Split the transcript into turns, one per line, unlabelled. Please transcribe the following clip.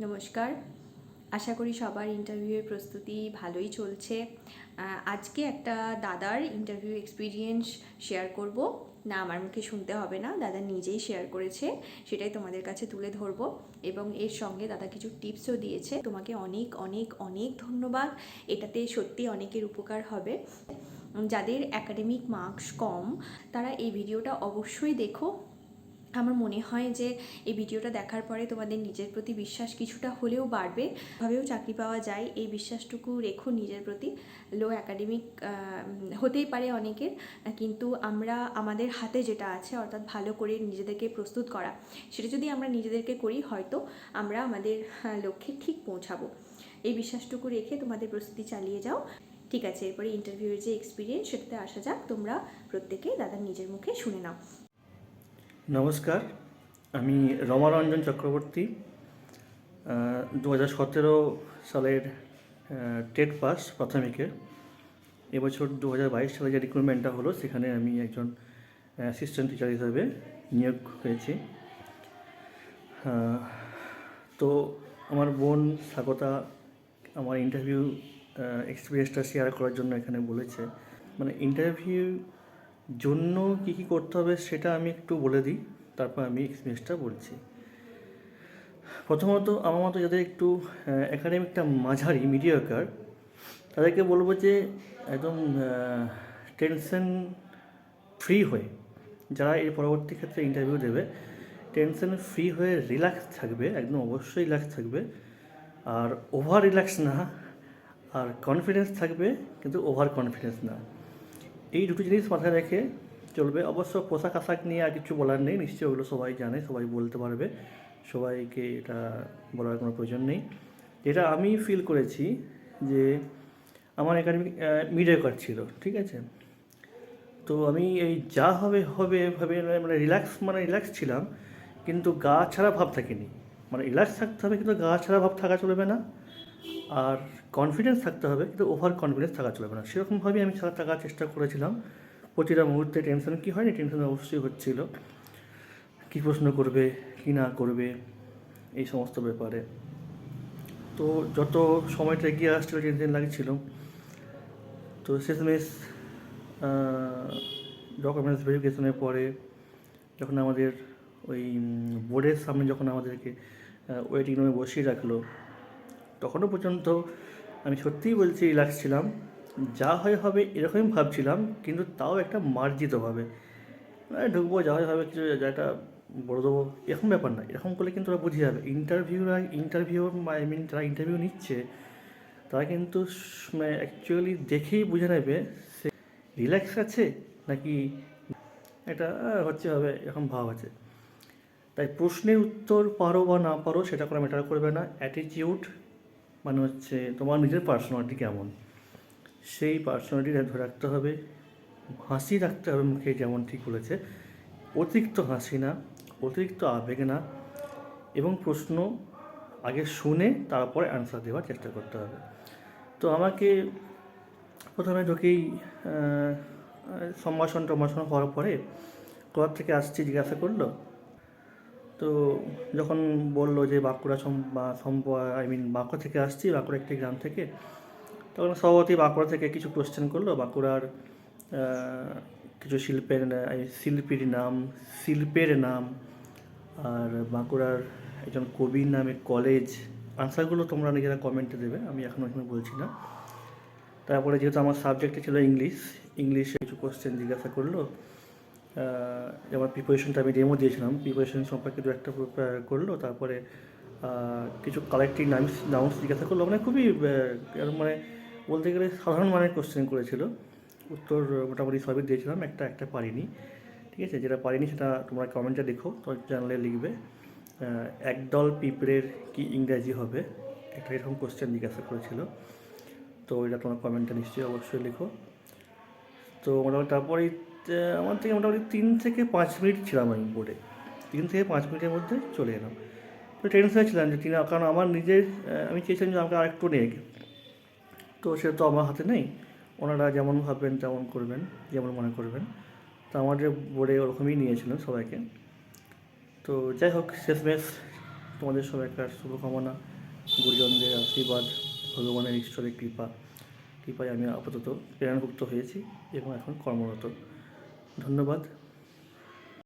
নমস্কার। আশা করি সবার ইন্টারভিউয়ের প্রস্তুতি ভালোই চলছে। আজকে একটা দাদার ইন্টারভিউ এক্সপিরিয়েন্স শেয়ার করব। না, আমার মুখে শুনতে হবে না, দাদা নিজেই শেয়ার করেছে, সেটাই তোমাদের কাছে তুলে ধরবো। এবং এর সঙ্গে দাদা কিছু টিপসও দিয়েছে। তোমাকে অনেক অনেক অনেক ধন্যবাদ। এটাতে সত্যি অনেকের উপকার হবে। যাদের একাডেমিক মার্কস কম, তারা এই ভিডিওটা অবশ্যই দেখো। আমার মনে হয় যে এই ভিডিওটা দেখার পরে তোমাদের নিজের প্রতি বিশ্বাস কিছুটা হলেও বাড়বে। ভাবেও চাকরি পাওয়া যায়, এই বিশ্বাসটুকু রেখো নিজের প্রতি। লো একাডেমিক হতেই পারে অনেকের, কিন্তু আমরা, আমাদের হাতে যেটা আছে, অর্থাৎ ভালো করে নিজেদেরকে প্রস্তুত করা, সেটা যদি আমরা নিজেদেরকে করি, হয়তো আমরা আমাদের লক্ষ্যে ঠিক পৌঁছাবো। এই বিশ্বাসটুকু রেখে তোমাদের প্রস্তুতি চালিয়ে যাও। ঠিক আছে, এরপরে ইন্টারভিউয়ের যে এক্সপিরিয়েন্স সেটাতে আসা যাক, তোমরা প্রত্যেকে দাদার নিজের মুখে শুনে নাও।
নমস্কার, আমি রমারঞ্জন চক্রবর্তী দু হাজার সতেরো সালের টেট পাস প্রাথমিকের এবছর দু হাজার বাইশ সালে যে রিক্রুটমেন্টটা হলো, সেখানে আমি একজন অ্যাসিস্ট্যান্ট টিচার হিসাবে নিয়োগ হয়েছি। তো আমার বোন স্বাগতা আমার ইন্টারভিউ এক্সপিরিয়েন্সটা শেয়ার করার জন্য এখানে বলেছে। মানে ইন্টারভিউ জন্য কী কী করতে হবে সেটা আমি একটু বলে দিই, তারপর আমি এক্সপিরিয়েন্সটা বলছি। প্রথমত আমার মতো যাদের একটু একাডেমিকটা মাঝারি মিডিয়াকার তাদেরকে বলব যে একদম টেনশন ফ্রি হয়ে, যারা এর পরবর্তী ক্ষেত্রে ইন্টারভিউ দেবে টেনশন ফ্রি হয়ে রিল্যাক্স থাকবে, একদম অবশ্যই রিল্যাক্স থাকবে। আর ওভার রিল্যাক্স না, আর কনফিডেন্স থাকবে, কিন্তু ওভার কনফিডেন্স না। এই দুটো জিনিস মাথায় রেখে চলবে। অবশ্য পোশাক আশাক নিয়ে আর কিছু বলার নেই। নিশ্চয়ই ওগুলো সবাই জানে, সবাই বলতে পারবে। সবাইকে এটা বলার কোনো প্রয়োজন নেই। যেটা আমি ফিল করেছি যে আমার একাডেমিক মিডিয়া কার্ড ছিল, ঠিক আছে? তো আমি এই যা হবে হবে, ভাবে মানে রিল্যাক্স মানে রিল্যাক্স ছিলাম, কিন্তু গা ছাড়া ভাব থাকেনি। মানে রিল্যাক্স থাকতে হবে, কিন্তু গা ছাড়া ভাব থাকা চলবে না। আর কনফিডেন্স থাকতে হবে, কিন্তু ওভার কনফিডেন্স থাকা চলবে না। সেরকমভাবেই আমি থাকার চেষ্টা করেছিলাম। প্রতিটা মুহূর্তে টেনশন কী হয়নি? টেনশন অবশ্যই হচ্ছিল। কী প্রশ্ন করবে? কী না করবে? এই সমস্ত ব্যাপারে। তো যত সময়টা এগিয়ে আসছিল টেনশন লাগছিল, তো শেষমেশ ডকুমেন্টস ভেরিফিকেশনের পরে যখন আমাদের ওই বোর্ডের সামনে যখন আমাদেরকে ওয়েটিং রুমে বসিয়ে রাখল তখনও পর্যন্ত আমি সত্যিই বলছি রিল্যাক্স ছিলাম। যা হয় হবে এরকমই ভাবছিলাম, কিন্তু তাও একটা মার্জিতভাবে মানে ঢুকবো, যা হয় হবে কিছু যেটা বলে দেবো। এরকম ব্যাপার না, এরকম করলে কিন্তু ওরা বুঝে যাবে। ইন্টারভিউরা ইন্টারভিউ আই মিন যারা ইন্টারভিউ নিচ্ছে, তারা কিন্তু অ্যাকচুয়ালি দেখেই বুঝে নেবে সে রিল্যাক্স আছে নাকি এটা হচ্ছে হবে, এরকম ভাব আছে। তাই প্রশ্নের উত্তর পারো বা না পারো, সেটা কোনো ম্যাটার করবে না। অ্যাটিটিউড মানে হচ্ছে তোমার নিজের পার্সোনালিটি কেমন? সেই পার্সোনালিটি ধরে রাখতে হবে, হাসি রাখতে হবে মুখে যেমন ঠিক বলেছে। অতিরিক্ত হাসি না, অতিরিক্ত আবেগ না এবং প্রশ্ন আগে শুনে তারপরে অ্যান্সার দেওয়ার চেষ্টা করতে হবে। তো আমাকে প্রথমে ঢুকেই সম্ভাষণ টম্ভাষণ হওয়ার পরে কোথা থেকে আসছি জিজ্ঞাসা করল? তো যখন বলল যে বাঁকুড়া সম্প আই মিন বাঁকুড়া থেকে আসছি, বাঁকুড়া একটি গ্রাম থেকে, তখন সভাপতি বাঁকুড়া থেকে কিছু কোশ্চেন করল। বাঁকুড়ার কিছু শিল্পের শিল্পীর নাম, শিল্পের নাম, আর বাঁকুড়ার একজন কবির নামে কলেজ আনসারগুলো তোমরা নিজেরা কমেন্টে দেবে, আমি এখন এখানে বলছি না। তারপরে যেহেতু আমার সাবজেক্টে ছিল ইংলিশ ইংলিশে কিছু কোশ্চেন জিজ্ঞাসা করল যেমন প্রিপারেশনটা আমি ডেমো দিয়েছিলাম। প্রিপারেশন সম্পর্কে দু একটা করল, তারপরে কিছু কালেক্টিভ নামস নাউন্স জিজ্ঞাসা করল। মানে খুবই মানে বলতে গেলে সাধারণ মানের কোশ্চেন করেছিল। উত্তর মোটামুটি সবই দিয়েছিলাম, একটা একটা পারিনি। ঠিক আছে? যেটা পারিনি সেটা তোমরা কমেন্টে লিখো তো জানলে লিখবে। একদল পিঁপড়ের কি ইংরাজি হবে? একটা এরকম কোশ্চেন জিজ্ঞাসা করেছিল। তো এটা তোমার কমেন্টটা নিশ্চয়ই অবশ্যই লিখো। তো মোটামুটি তারপরে আমার থেকে মোটামুটি তিন থেকে পাঁচ মিনিট ছিলাম আমি বোর্ডে তিন থেকে পাঁচ মিনিটের মধ্যে চলে এলাম। তো টেনশনে ছিলাম যে তিন কারণ আমার নিজের আমি চেয়েছিলাম যে আমাকে আরেকটু নেই তো সেটা তো আমার হাতে নেই। ওনারা যেমন ভাববেন তেমন করবেন, যেমন মনে করবেন। তো আমাদের বোর্ডে ওরকমই নিয়েছিলেন সবাইকে। তো যাই হোক, শেষমেশ তোমাদের সবাইকার শুভকামনা। গুরুজনদের আশীর্বাদ, ভগবানের ঈশ্বরের কৃপা। কৃপায় আমি আপাতত প্রেরণভুক্ত হয়েছি এবং এখন কর্মরত। ধন্যবাদ।